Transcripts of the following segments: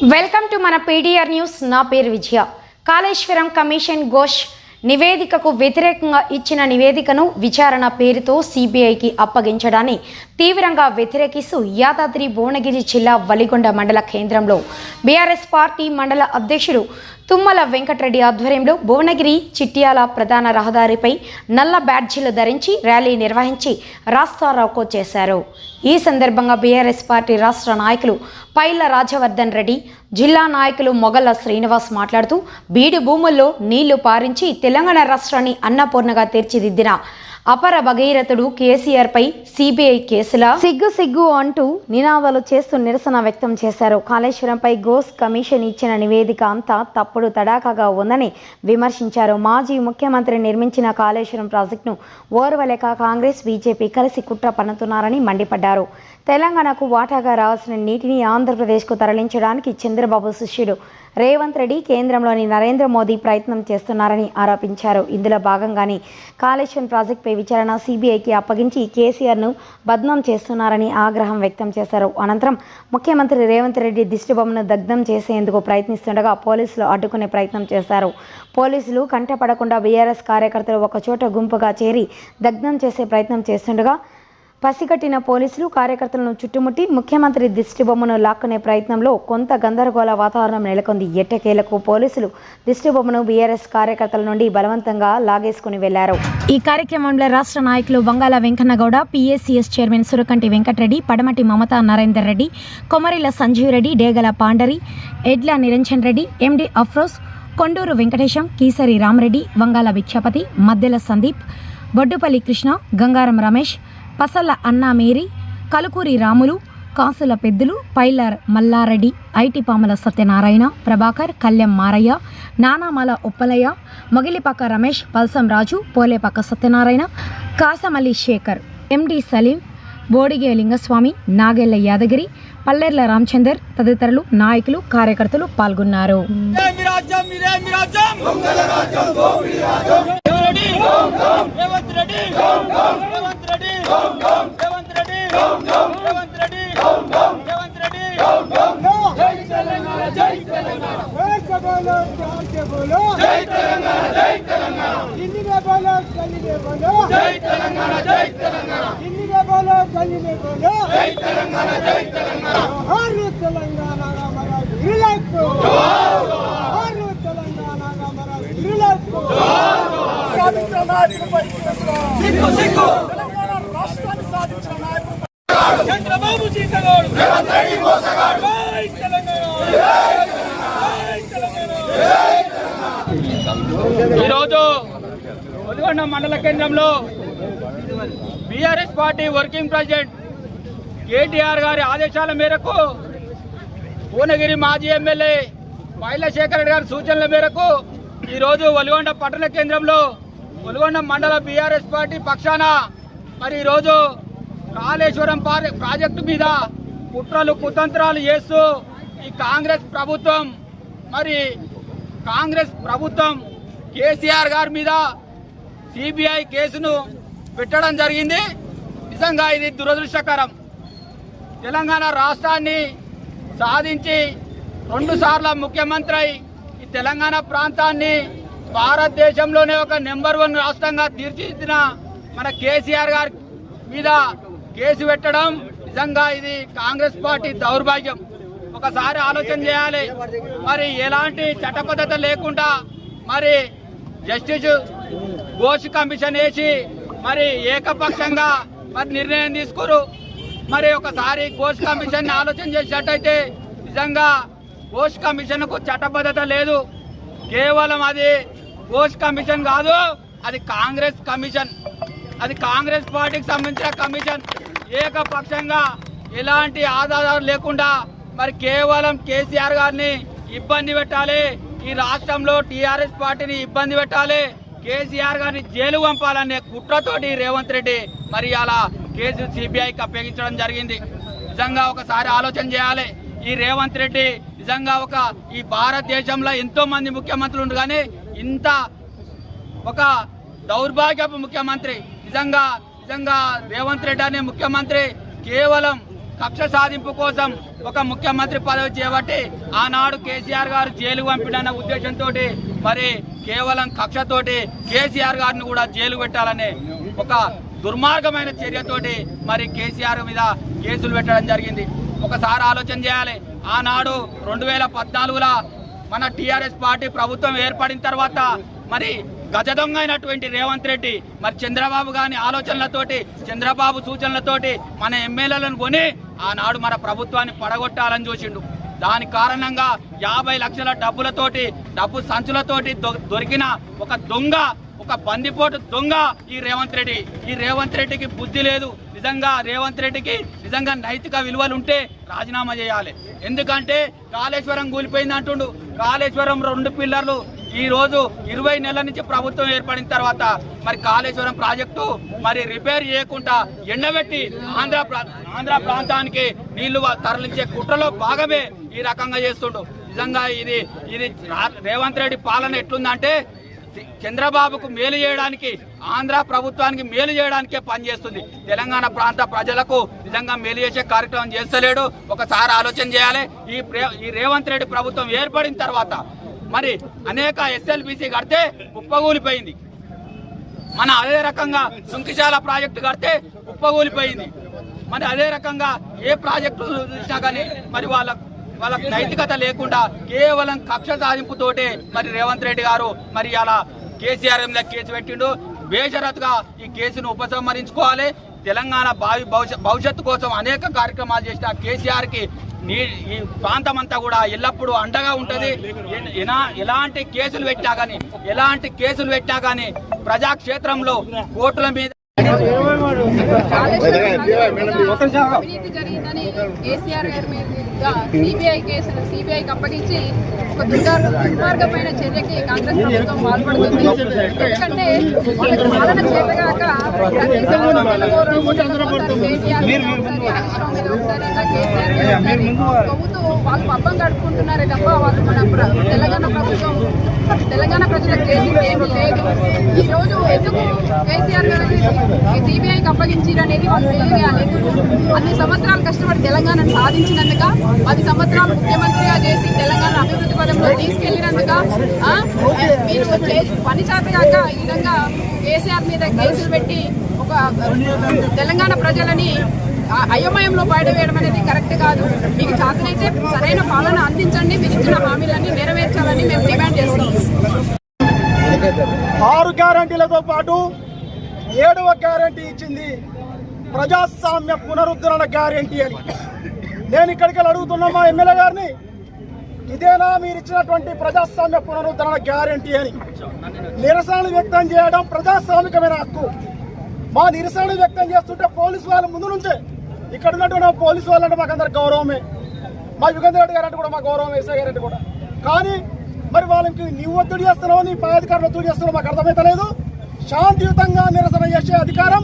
Welcome to మన PDR news. నా పేరు విజయ. కాళేశ్వరం కమిషన్ ఘోష్ నివేదికకు వ్యతిరేకంగా ఇచ్చిన నివేదికను విచారణ పేరుతో సిబిఐకి అప్పగించడాన్ని తీవ్రంగా వ్యతిరేకిస్తూ యాదాద్రి భువనగిరి జిల్లా వలిగొండ మండల కేంద్రంలో బీఆర్ఎస్ పార్టీ మండల అధ్యక్షుడు తుమ్మల వెంకటరెడ్డి ఆధ్వర్యంలో భువనగిరి చిట్యాల ప్రధాన రహదారిపై నల్ల బ్యాడ్జీలు ధరించి ర్యాలీ నిర్వహించి రాస్తారోకో చేశారు. ఈ సందర్భంగా బీఆర్ఎస్ పార్టీ రాష్ట్ర నాయకులు పైల రాజవర్ధన్ రెడ్డి జిల్లా నాయకులు మొగల శ్రీనివాస్ మాట్లాడుతూ బీడు భూముల్లో నీళ్ళు పారించి తెలంగాణ రాష్ట్రాన్ని అన్నపూర్ణగా తీర్చిదిద్దిన అపర భగీరథుడు కేసీఆర్ పై సిబిఐ కేసుల? సిగ్గు సిగ్గు అంటూ నినాదాలు చేస్తూ నిరసన వ్యక్తం చేశారు. కాళేశ్వరంపై గోస్ కమిషన్ ఇచ్చిన నివేదిక అంతా తప్పుడు తడాకాగా ఉందని విమర్శించారు. మాజీ ముఖ్యమంత్రి నిర్మించిన కాళేశ్వరం ప్రాజెక్టును ఓర్వలేక కాంగ్రెస్ బీజేపీ కలిసి కుట్ర పన్నుతున్నారని మండిపడ్డారు. తెలంగాణకు వాటాగా రావాల్సిన నీటిని ఆంధ్రప్రదేశ్కు తరలించడానికి చంద్రబాబు శిష్యుడు. రేవంత్ రెడ్డి కేంద్రంలోని నరేంద్ర మోదీ ప్రయత్నం చేస్తున్నారని ఆరోపించారు. ఇందులో భాగంగానే కాళేశ్వరం ప్రాజెక్టుపై విచారణ సీబీఐకి అప్పగించి కేసీఆర్ను బద్నాం చేస్తున్నారని ఆగ్రహం వ్యక్తం చేశారు. అనంతరం ముఖ్యమంత్రి రేవంత్ రెడ్డి దిష్టిబొమ్మను దగ్ధం చేసేందుకు ప్రయత్నిస్తుండగా పోలీసులు అడ్డుకునే ప్రయత్నం చేశారు. పోలీసులు కంటపడకుండా బీఆర్ఎస్ కార్యకర్తలు ఒకచోట గుంపుగా చేరి దగ్ధం చేసే ప్రయత్నం చేస్తుండగా పసిగట్టిన పోలీసులు కార్యకర్తలను చుట్టుముట్టి ముఖ్యమంత్రి దిష్టిబొమ్మను లాక్కునే ప్రయత్నంలో కొంత గందరగోళ వాతావరణం నెలకొంది. ఎట్టకేలకు పోలీసులు దిష్టిబొమ్మను బీఆర్ఎస్ కార్యకర్తల నుండి బలవంతంగా లాగేసుకుని వెళ్ళారు. ఈ కార్యక్రమంలో రాష్ట్ర నాయకులు బంగాల వెంకన్నగౌడ పిఎస్సిఎస్ చైర్మన్ సురకంటి వెంకటరెడ్డి పడమటి మమతా నరేందర్ రెడ్డి కొమరిల సంజీవ్ రెడ్డి డేగల పాండరి ఎడ్ల నిరంజన్ రెడ్డి ఎండి అఫ్రోజ్ కొండూరు వెంకటేశం కీసరి రామరెడ్డి వంగాల విఖ్యాపతి మద్దెల సందీప్ బొడ్డుపల్లి కృష్ణ గంగారం రమేష్ పసల అన్నామేరి కలుకూరి రాములు కాసుల పెద్దులు పైలర్ మల్లారెడ్డి ఐటిపాముల సత్యనారాయణ ప్రభాకర్ కళ్యాణ్ మారయ్య నానామల ఉప్పలయ్య మొగిలిపక్క రమేష్ పల్సం రాజు పోలేపక్క సత్యనారాయణ కాసమల్లి శేఖర్ ఎండి సలీం బోడిగే లింగస్వామి నాగెల్ల యాదగిరి పల్లెర్ల రామచందర్ తదితరులు నాయకులు కార్యకర్తలు పాల్గొన్నారు రేవంత్ రెడ్డి ఒదిగొండ మండల కేంద్రంలో BRS party working president KTR గారి ఆదేశాల మేరకు భువనగిరి మాజీ ఎమ్మెల్యే శేఖర్ గారి సూచనల మేరకు ఈరోజు ఒలిగొండ పట్టణ కేంద్రంలో ఒలిగొండ మండల బీఆర్ఎస్ పార్టీ పక్షాన మరి ఈరోజు కాళేశ్వరం ప్రాజెక్టు మీద కుట్రలు కుతంత్రాలు చేస్తూ ఈ కాంగ్రెస్ ప్రభుత్వం మరి కాంగ్రెస్ ప్రభుత్వం కేసీఆర్ గారి మీద సిబిఐ కేసును పెట్టడం జరిగింది. నిజంగా ఇది దురదృష్టకరం. తెలంగాణ రాష్ట్రాన్ని సాధించి రెండుసార్ల ముఖ్యమంత్రి ఈ తెలంగాణ ప్రాంతాన్ని భారతదేశంలోనే ఒక నెంబర్ వన్ రాష్ట్రంగా తీర్చిదిద్దిన మన కేసీఆర్ గారి మీద కేసు పెట్టడం నిజంగా ఇది కాంగ్రెస్ పార్టీ దౌర్భాగ్యం. ఒకసారి ఆలోచన చేయాలి. మరి ఎలాంటి చట్టబద్ధత లేకుండా మరి జస్టిస్ ఘోష్ కమిషన్ వేసి మరి ఏకపక్షంగా మరి నిర్ణయం తీసుకురు. మరి ఒకసారి ఘోష్ కమిషన్ ఆలోచన చేసినట్టయితే నిజంగా ఘోష్ కమిషన్కు చట్టబద్ధత లేదు. కేవలం అది ఘోష్ కమిషన్ కాదు అది కాంగ్రెస్ కమిషన్. అది కాంగ్రెస్ పార్టీకి సంబంధించిన కమిషన్. ఏకపక్షంగా ఎలాంటి ఆధారాలు లేకుండా మరి కేవలం కేసీఆర్ గారిని ఇబ్బంది పెట్టాలి. ఈ రాష్ట్రంలో టీఆర్ఎస్ పార్టీని ఇబ్బంది పెట్టాలి. కేసీఆర్ గారిని జైలు పంపాలనే కుట్రతోటి రేవంత్ రెడ్డి మరి అలా కేసు సిబిఐకి అప్పగించడం జరిగింది. నిజంగా ఒకసారి ఆలోచన చేయాలి. ఈ రేవంత్ రెడ్డి నిజంగా ఒక ఈ భారతదేశంలో ఎంతో మంది ముఖ్యమంత్రులు ఉండు కానీ ఇంత ఒక దౌర్భాగ్యపు ముఖ్యమంత్రి. నిజంగా నిజంగా రేవంత్ రెడ్డి అనే ముఖ్యమంత్రి కేవలం కక్ష సాధింపు కోసం ఒక ముఖ్యమంత్రి పదవి చేపట్టి ఆనాడు కేసీఆర్ గారు జైలు పంపిడన్న ఉద్దేశంతో మరి కేవలం కక్షతోటి కేసీఆర్ గారిని కూడా జైలు పెట్టాలనే ఒక దుర్మార్గమైన చర్యతోటి మరి కేసీఆర్ మీద కేసులు పెట్టడం జరిగింది. ఒకసారి ఆలోచన చేయాలి. ఆనాడు రెండు వేల పద్నాలుగులో మన టీఆర్ఎస్ పార్టీ ప్రభుత్వం ఏర్పడిన తర్వాత మరి గజ దొంగ అయినటువంటి రేవంత్ రెడ్డి మరి చంద్రబాబు గాని ఆలోచనలతోటి చంద్రబాబు సూచనలతోటి మన ఎమ్మెల్యేలను కొని ఆనాడు మన ప్రభుత్వాన్ని పడగొట్టాలని చూసిండు. దాని కారణంగా యాభై లక్షల డబ్బులతోటి డబ్బు సంచులతోటి దొ- దొరికిన ఒక దొంగ ఒక బందిపోటు దొంగ ఈ రేవంత్ రెడ్డి. ఈ రేవంత్ రెడ్డికి బుద్ధి లేదు. నిజంగా రేవంత్ రెడ్డికి నిజంగా నైతిక విలువలు ఉంటే రాజీనామా చేయాలి. ఎందుకంటే కాళేశ్వరం కూలిపోయింది అంటుండు కాళేశ్వరం రెండు పిల్లర్లు ఈ రోజు ఇరవై నెలల నుంచి ప్రభుత్వం ఏర్పడిన తర్వాత మరి కాళేశ్వరం ప్రాజెక్టు మరి రిపేర్ చేయకుండా ఎండబెట్టి ఆంధ్ర ప్రా- ఆంధ్ర ప్రాంతానికి నీళ్ళు తరలించే కుట్రలో భాగమే ఈ రకంగా చేస్తుండు. నిజంగా ఇది ఇది రేవంత్ రెడ్డి పాలన ఎట్లుందంటే చంద్రబాబుకు మేలు చేయడానికి ఆంధ్ర ప్రభుత్వానికి మేలు చేయడానికే పనిచేస్తుంది తెలంగాణ ప్రాంత ప్రజలకు నిజంగా మేలు చేసే కార్యక్రమం చేస్తలేడు. ఒకసారి ఆలోచన చేయాలి. ఈ ప్రే- ఈ రేవంత్ రెడ్డి ప్రభుత్వం ఏర్పడిన తర్వాత మరి అనేక ఎస్ఎల్బిసి కడితే కుప్పగూలిపోయింది మన అదే రకంగా సుంకిశాల ప్రాజెక్టు కడితే కుప్పగూలిపోయింది మరి అదే రకంగా ఏ ప్రాజెక్టు చూసినా కానీ మరి వాళ్ళ వాళ్ళకు నైతికత లేకుండా కేవలం కక్ష సాధింపుతోటే మరి రేవంత్ రెడ్డి గారు మరి అలా కేసీఆర్ మీద కేసు పెట్టిండు. బేషరత్గా ఈ కేసును ఉపసంహరించుకోవాలి. తెలంగాణ భావి భవిష్యత్తు కోసం అనేక కార్యక్రమాలు చేసిన కేసీఆర్కి నీ ఈ ప్రాంతం అంతా కూడా ఎల్లప్పుడూ అండగా ఉంటది. ఎలాంటి కేసులు పెట్టా కానీ ఎలాంటి కేసులు పెట్టా కానీ ప్రజాక్షేత్రంలో కోర్టుల మీద అవినీతి జరిగిందని కేసీఆర్ గారి మీద సిబిఐ కేసులు సిబిఐకి అప్పగించి ఒక దుర్మార్గమైన చర్యకి కాంగ్రెస్ ప్రభుత్వం పాల్పడుతుంది ఎందుకంటే వాళ్ళకి పాలన చేతగాక మీద కేసీఆర్ ప్రభుత్వం వాళ్ళు పబ్బం గడుపుకుంటున్నారే తప్ప వాళ్ళు మన తెలంగాణ ప్రభుత్వం తెలంగాణ ప్రజలకు చేసింది ఏమీ లేదు ఈ రోజు ఎందుకు కేసీఆర్ గారు సిబిఐకి అప్పగించారనేది వాళ్ళు తెలియజేయాలి అన్ని సంవత్సరాలు కష్టపడి తెలంగాణను సాధించినందుక పది సంవత్సరాలు ముఖ్యమంత్రిగా చేసి తెలంగాణ అభివృద్ధి పదంలో తీసుకెళ్ళినందుక మీరు పని చేతగాక ఈ విధంగా కేసీఆర్ మీద కేసులు పెట్టి ఒక తెలంగాణ ప్రజలని అయోమయంలో బయటవేయడం అనేది కరెక్ట్ కాదు. మీకు చేతనైతే సరైన పాలన అందించండి మీరు ఇచ్చిన హామీలన్నీ నెరవేర్చాలని మేము డిమాండ్ చేస్తున్నాం. ఆరు గ్యారంటీలతో పాటు ఏడవ గ్యారంటీ ఇచ్చింది. ప్రజాస్వామ్య పునరుద్ధరణ గ్యారంటీ అని. నేను ఇక్కడికి అడుగుతున్నా మా ఎమ్మెల్యే గారిని ఇదేనా మీరు ఇచ్చినటువంటి ప్రజాస్వామ్య పునరుద్ధరణ గ్యారంటీ అని. నిరసనలు వ్యక్తం చేయడం ప్రజాస్వామికమైన హక్కు. మా నిరసనలు వ్యక్తం చేస్తుంటే పోలీసు వాళ్ళ ముందు నుంచే ఇక్కడ ఉన్నటువంటి పోలీసు వాళ్ళంటే మాకు అందరు గౌరవమే. మా యుగంధర్ రెడ్డి గారు అంటే కూడా మా గౌరవం ఎస్ఐ గారు అంటే కూడా. కానీ మరి వాళ్ళకి నీవు ఒత్తిడి చేస్తున్నావు? నీ పై అధికారులు ఒత్తిడి చేస్తున్నావు? మాకు అర్థమైతలేదు. శాంతియుతంగా నిరసన చేసే అధికారం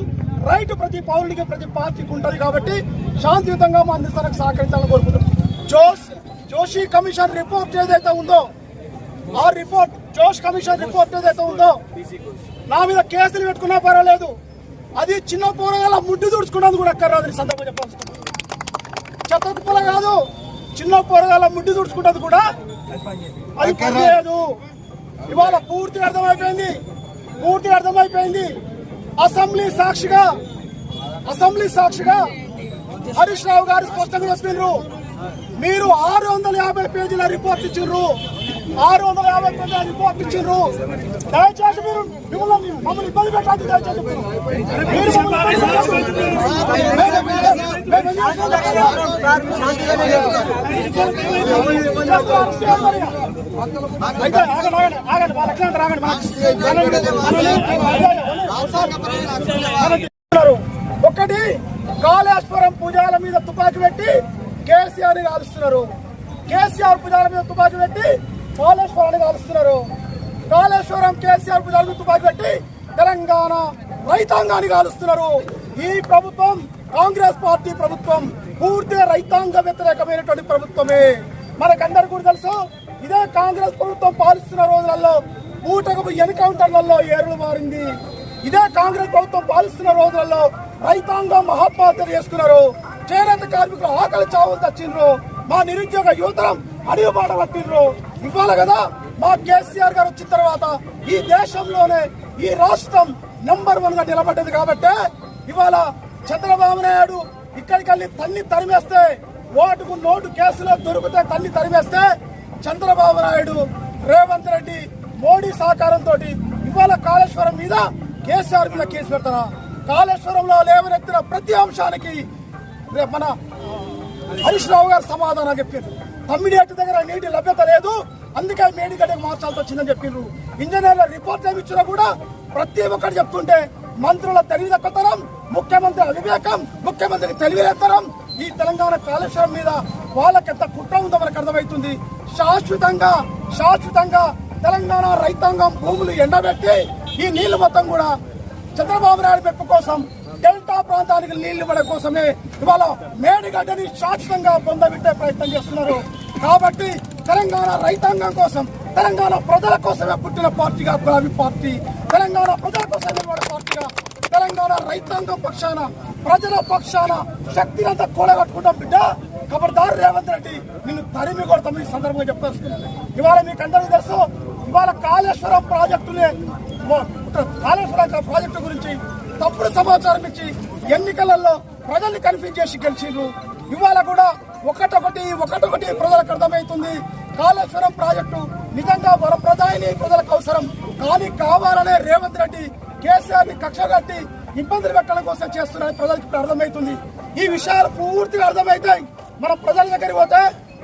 రైట్ ప్రతి పౌరుడికి ప్రతి పార్టీకి ఉంటుంది కాబట్టి శాంతియుతంగా మా నిరసనకు సహకరించాలని కోరుకుంటున్నాం. జోష్ జోషి కమిషన్ రిపోర్ట్ ఏదైతే ఉందో ఆ రిపోర్ట్ జోష్ కమిషన్ రిపోర్ట్ ఏదైతే ఉందో నా మీద కేసులు పెట్టుకున్నా పర్వాలేదు. అది చిన్న పోరగాల ముడ్డు తుడుచుకున్నది కూడా అక్కర్రాదు ఈ సందర్భంగా చెత్త కుప్పల కాదు చిన్న పొరగాల ముడ్డు తుడుచుకున్నది కూడా అది పనిచేయదు ఇవాళ పూర్తి అర్థమైపోయింది. పూర్తిగా అర్థమైపోయింది. అసెంబ్లీ సాక్షిగా అసెంబ్లీ సాక్షిగా హరీష్ రావు గారు స్పష్టంగా చెప్పిండ్రు మీరు ఆరు వందల యాభై పేజీల రిపోర్ట్ ఇచ్చిండ్రు. ఆరు వందల యాభై పేజీల రిపోర్ట్ ఇచ్చిండ్రు. దయచేసి మీరు మిమ్మల్ని మమ్మల్ని ఇబ్బంది పెట్టాలి దయచేసి మీరు. ఒకటి కాళేశ్వరం పూజాల మీద తుపాకీ పెట్టి కేసీఆర్ కాలుస్తున్నారు. కేసీఆర్ పూజాల మీద తుపాకీ పెట్టి కాళేశ్వరాన్ని కాలుస్తున్నారు. కాళేశ్వరం కేసీఆర్ పూజాల మీద తుపాకీ పెట్టి తెలంగాణ రైతాంగాన్ని కాలుస్తున్నారు. ఈ ప్రభుత్వం కాంగ్రెస్ పార్టీ ప్రభుత్వం పూర్తిగా రైతాంగ వ్యతిరేకమైనటువంటి ప్రభుత్వమే. మనకందరు కూడా తెలుసు ఇదే కాంగ్రెస్ ప్రభుత్వం పాలిస్తున్న రోజులలో పూటకు ఎన్కౌంటర్లలో ఏరులు మారింది. ఇదే కాంగ్రెస్ ప్రభుత్వం పాలిస్తున్న రోజులలో రైతాంగం ఆత్మహత్యలు చేసుకున్నారు. చేనేత కార్మికులు ఆకలి చావులు తెచ్చిండ్రు. మా నిరుద్యోగ యువతరం అడిగి పట్టిండ్రు. ఇవ్వాలి కదా మా కేసీఆర్ గారు వచ్చిన తర్వాత ఈ దేశంలోనే ఈ రాష్ట్రం నెంబర్ వన్గా నిలబడ్డది కాబట్టి ఇవాళ చంద్రబాబు నాయుడు ఇక్కడికి వెళ్ళి తల్లి తరిమేస్తే ఓటుకు నోటు కేసులో దొరికితే తల్లి తరిమేస్తే చంద్రబాబు నాయుడు రేవంత్ రెడ్డి మోడీ సహకారంతో ఇవాళ కాళేశ్వరం మీద కేసీఆర్ మీద కేసు పెడతారా? కాళేశ్వరంలో లేవనెత్తిన ప్రతి అంశానికి మన హరీష్ రావు గారు సమాధానం చెప్పారు. తమ్మిడియట్టు దగ్గర నీటి లభ్యత లేదు అందుకే మేడిగడ్డకు మార్చాల్సి వచ్చిందని చెప్పిండ్రు ఇంజనీర్ల రిపోర్ట్ ఏమి ఇచ్చినా కూడా ప్రతి ఒక్కటి చెప్తుంటే మంత్రుల తెలివితక్కుతనం ముఖ్యమంత్రి అవివేకం ముఖ్యమంత్రికి తెలివిలేత్తనం ఈ తెలంగాణ కాళేశ్వరం మీద వాళ్ళకెంత కుట్ర ఉందో మనకు అర్థమవుతుంది. శాశ్వతంగా శాశ్వతంగా తెలంగాణ రైతాంగం భూములు ఎండబెట్టి ఈ నీళ్ళు మొత్తం కూడా చంద్రబాబు నాయుడు పెప్పు కోసం డెల్టా ప్రాంతానికి నీళ్ళు ఇవ్వడం కోసమే ఇవాళ మేడిగడ్డని శాశ్వతంగా పొందబెట్టే ప్రయత్నం చేస్తున్నారు. కాబట్టి తెలంగాణ రైతాంగం కోసం తెలంగాణ ప్రజల కోసమే పుట్టిన పార్టీగా గులాబీ పార్టీ తెలంగాణ ప్రజల కోసం నిలబడే పార్టీగా తెలంగాణ రైతాంగ పక్షాన ప్రజల పక్షాన శక్తినంతా కూడగట్టుకుంటాం బిడ్డ. ఖబర్దార్ రేవంత్ రెడ్డి నిన్ను తరిమి కొడతాం ఈ సందర్భంగా చెప్పేసుకున్నాను ఇవాళ మీకు అందరికీ తెలుసు ఇవాళ కాళేశ్వరం ప్రాజెక్టునే కాళేశ్వరం ప్రాజెక్టు గురించి తప్పుడు సమాచారం ఇచ్చి ఎన్నికలలో ప్రజల్ని కన్ఫ్యూజ్ చేసి గెలిచిండ్రు. ఇవాళ కూడా ఒకటొకటి ఒకటొకటి ప్రజలకు అర్థమవుతుంది. కాళేశ్వరం ప్రాజెక్టు నిజంగా వరప్రదాయని ప్రజలకు అవసరం. కానీ కావాలనే రేవంత్ రెడ్డి కేసీఆర్ని కక్ష కట్టి ఇబ్బందులు పెట్టడం కోసం చేస్తున్నారని ప్రజలకు ఇప్పుడు అర్థమవుతుంది. ఈ విషయాలు పూర్తిగా అర్థమవుతాయి. మన ప్రజల దగ్గరికి పోతే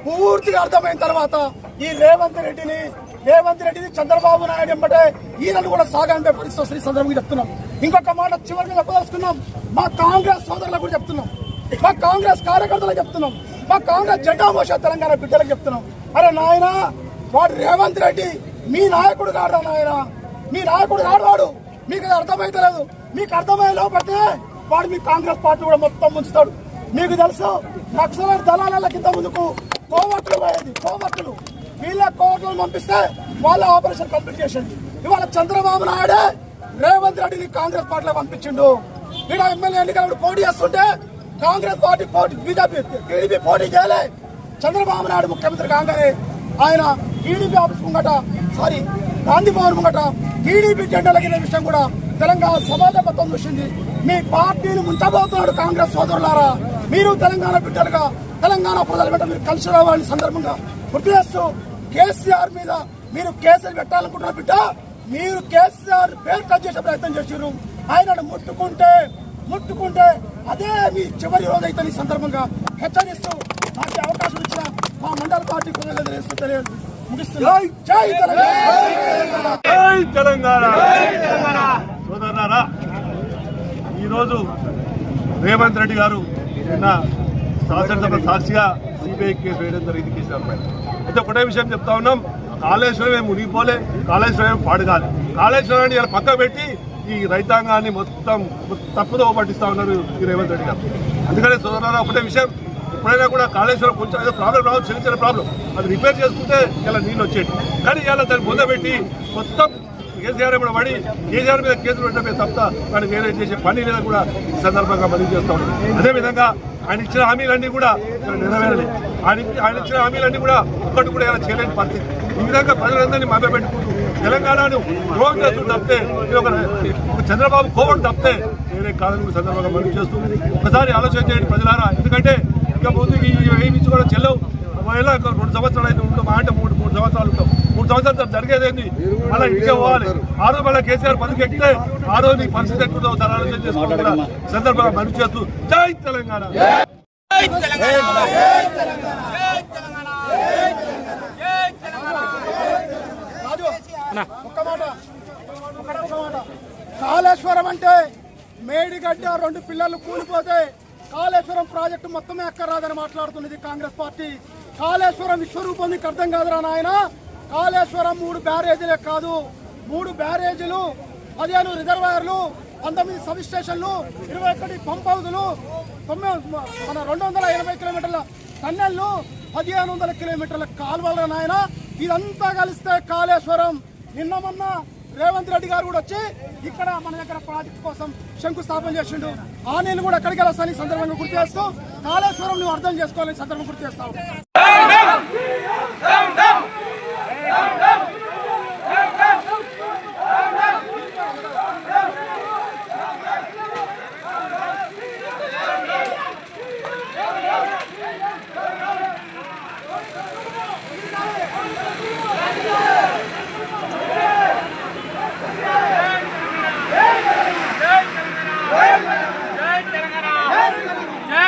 పూర్తిగా అర్థమైన తర్వాత ఈ రేవంత్ రెడ్డిని రేవంత్ రెడ్డిని చంద్రబాబు నాయుడు ఎంబటే ఈయనను కూడా సాగానిపై పరిస్థితి వస్తుంది. సందర్భంగా చెప్తున్నాం. ఇంకొక మాట చివరిగా చెప్పదలుచుకున్నాం. మా కాంగ్రెస్ సోదరులకు కూడా చెప్తున్నాం. మా కాంగ్రెస్ కార్యకర్తలకు చెప్తున్నాం. మా కాంగ్రెస్ జెండా తెలంగాణ బిడ్డలకు చెప్తున్నాం. అరే నాయన వాడు రేవంత్ రెడ్డి మీ నాయకుడు కాడా నాయన. మీ నాయకుడు కాడు వాడు. మీకు అది అర్థమైతలేదు మీకు అర్థమయ్యే లోపలితే వాడు మీ కాంగ్రెస్ పార్టీ కూడా మొత్తం ముంచుతాడు. మీకు తెలుసు నక్సలైట్ దళాల కింద ముందుకు కోవట్లు పోయేది కోవట్లు వీళ్ళ కోవట్లను పంపిస్తే వాళ్ళ ఆపరేషన్ కంప్లీట్ చేసింది. ఇవాళ చంద్రబాబు నాయుడే రేవంత్ రెడ్డిని కాంగ్రెస్ పార్టీలో పంపించిండు. వీడ ఎమ్మెల్యే ఎన్నికలు పోటీ చేస్తుంటే కాంగ్రెస్ పార్టీ పోటీ బీజేపీ టీడీపీ పోటీ చేయలే. చంద్రబాబు నాయుడు ముఖ్యమంత్రి కాగానే ఆయన టీడీపీ ఆఫీస్ ముంగట సారీ గాంధీ భవన్ ముంగట టీడీపీ జెండాలగిన విషయం కూడా తెలంగాణ సమాజ మొత్తం చూసింది మీ పార్టీని ముంచబోతున్నాడు కాంగ్రెస్ సోదరులారా. మీరు తెలంగాణ బిడ్డలుగా తెలంగాణ ప్రజల బిడ్డ మీరు కలిసి రావాలని సందర్భంగా గుర్తు చేస్తూ కేసీఆర్ మీద మీరు కేసులు పెట్టాలనుకుంటున్న బిడ్డ. మీరు కేసీఆర్ పేరు కట్ చేసే ప్రయత్నం చేసారు ఆయనను ముట్టుకుంటే ముట్టుకుంటే అదే మీ చివరి రోజు అయితే ఈ సందర్భంగా హెచ్చరిస్తూ నాకు అవకాశం ఇచ్చిన మా మండల పార్టీ ప్రజలు తెలియదు తెలంగాణ. సోదరులారా ఈరోజు రేవంత్ రెడ్డి గారు నిన్న శాసనసభ సాక్షిగా సిబిఐ కేసు వేయడం జరిగింది కేసీఆర్ పైన. అయితే ఒకటే విషయం చెప్తా ఉన్నాం కాళేశ్వరం ఏమి మునిగిపోలే కాళేశ్వరం ఏం పాడుగాలి. కాళేశ్వరాన్ని ఇలా పక్క పెట్టి ఈ రైతాంగాన్ని మొత్తం తప్పుదో పట్టిస్తా ఉన్నారు ఈ రేవంత్ రెడ్డి గారు. అందుకనే సోదరులారా ఒకటే విషయం ఎప్పుడైనా కూడా కాళేశ్వరం కొంచెం ఏదో ప్రాబ్లం రావచ్చు చిన్న చిన్న ప్రాబ్లం అది రిపేర్ చేసుకుంటే ఇలా నీళ్ళు వచ్చేది కానీ ఇలా దాన్ని పొందబెట్టి మొత్తం కేసీఆర్ కూడా పడి కేసీఆర్ మీద కేసులు పెట్టడమే తప్ప కానీ వేరే చేసే పని మీద కూడా ఈ సందర్భంగా మనం చేస్తాం అదేవిధంగా ఆయన ఇచ్చిన హామీలన్నీ కూడా నెరవేరలేదు ఆయన ఆయన ఇచ్చిన హామీలన్నీ కూడా ఒక్కటి కూడా ఇలా చేయలేని పరిస్థితి. ఈ విధంగా ప్రజలందరినీ మభ్య పెట్టుకుంటూ తెలంగాణను ద్రోహం చేస్తూ తప్పితే ఒక చంద్రబాబు కోవడం తప్పితే వేరే కాదని కూడా సందర్భంగా మనం చేస్తూ ఒకసారి ఆలోచన చేయండి ప్రజలారా. ఎందుకంటే ఇక ముందు ఈ ఏమి కూడా చెల్లవు. ఒకవేళ ఒక రెండు సంవత్సరాలు అయితే ఉంటాం మా అంటే మూడు మూడు సంవత్సరాలు ఉంటాం మూడు సంవత్సరాలు జరిగేది ఏంది? మళ్ళీ ఇంటికే పోవాలి. ఆ రోజు మళ్ళీ కేసీఆర్ పదవి ఎక్కితే ఆ రోజు నీ పరిస్థితి ఎక్కువ ఒకసారి ఆలోచన చేసుకోవడం కూడా సందర్భంగా మనం చేస్తూ. జై తెలంగాణ. రాజు ఒక్క మాట. ఒక్కడే ఒక్క మాట. కాళేశ్వరం అంటే మేడిగడ్డ రెండు పిల్లలు కూలిపోతే కాళేశ్వరం ప్రాజెక్టు మొత్తమే ఎక్కరాదని మాట్లాడుతున్నది కాంగ్రెస్ పార్టీ. కాళేశ్వరం విశ్వరూపం నీకు అర్థం కాదురా నాయన. కాళేశ్వరం మూడు బ్యారేజీలే కాదు. మూడు బ్యారేజీలు పదిహేను రిజర్వాయర్లు పంతొమ్మిది సబ్ స్టేషన్లు ఇరవై ఒకటి పంప్ హౌజులు తొమ్మిది మన రెండు వందల ఎనభై కిలోమీటర్ల టన్నెళ్ళు పదిహేను వందల కిలోమీటర్ల కాలువల నాయన. ఇదంతా కలిస్తే కాళేశ్వరం నిన్న మొన్న రేవంత్ రెడ్డి గారు కూడా వచ్చి ఇక్కడ మన దగ్గర ప్రాజెక్ట్ కోసం శంకుస్థాపన చేసిండు. ఆ నేను కూడా ఎక్కడికి వెళ్ళొస్తాను ఈ సందర్భంగా గుర్తు చేస్తూ కాళేశ్వరం నువ్వు అర్థం చేసుకోవాలని సందర్భం గుర్తు చేస్తావు